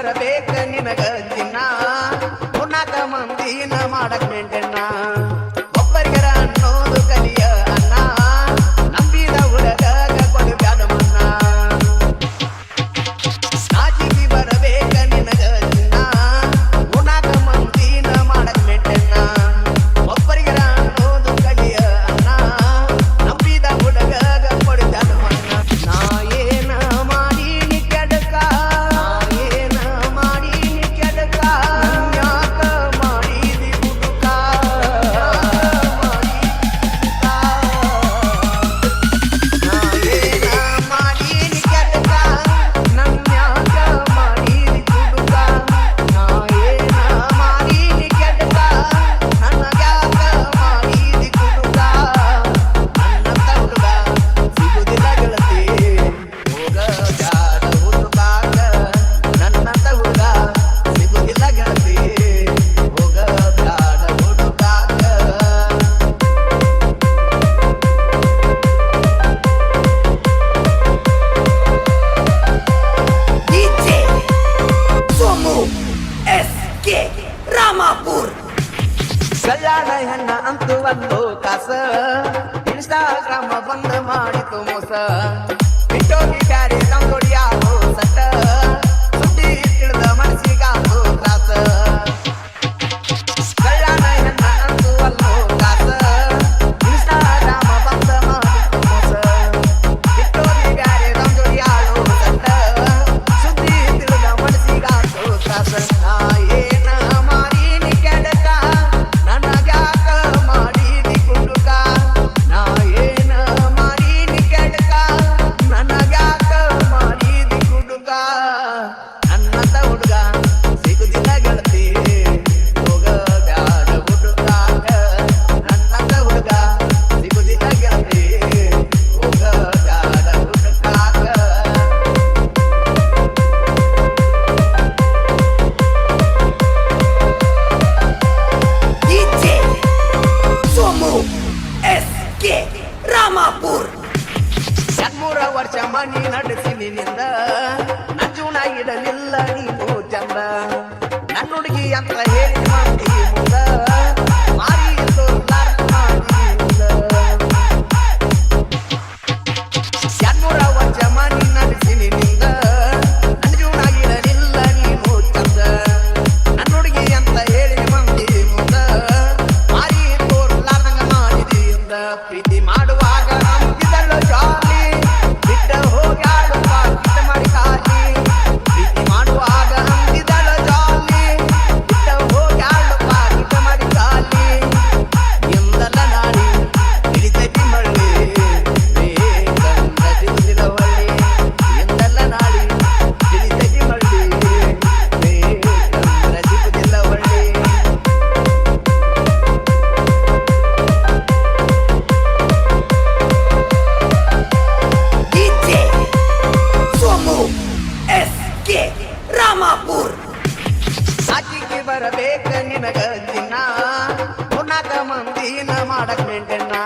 ಬರಬೇಕ ನಿನಗ ದಿನ ಉನ್ನತ ಮಂದಿನ ಮಾಡಕ್ ಮೆಂಟೆನ್ನ कास. इंस्टाग्राम बंद माडितो मोस. ನಿಂದ ನಂಜುಣ ಇಡಲಿಲ್ಲ ನೀನು ಚಂದ. ನನ್ನ ಹುಡುಗಿ ಅಂತ ಹೇಳಿ ಮಾಡ್ತೀವಿ ಮುಂದ. ಮಾರಿ ಎನ್ನೂರ ವರ್ಷ ಮನಿ ನಡೆಸಿನಿ ನಿಂದ ನಂಜುಣ ಇಡಲಿಲ್ಲ ನೀನು ಚಂದ. ನನ್ನ ಹುಡುಗಿ ಅಂತ ಹೇಳಿ ಮಾಡಿ ಮುಂದ. ಮಾರಿ ತೋರ್ಲಾರ್ದಂಗ ಮಾಡಿದೆಯಿಂದ ಪ್ರೀತಿ ಮಾಡುವ ದಾದ ಮಂದಿ ಮಾಡಕ್ ನಾ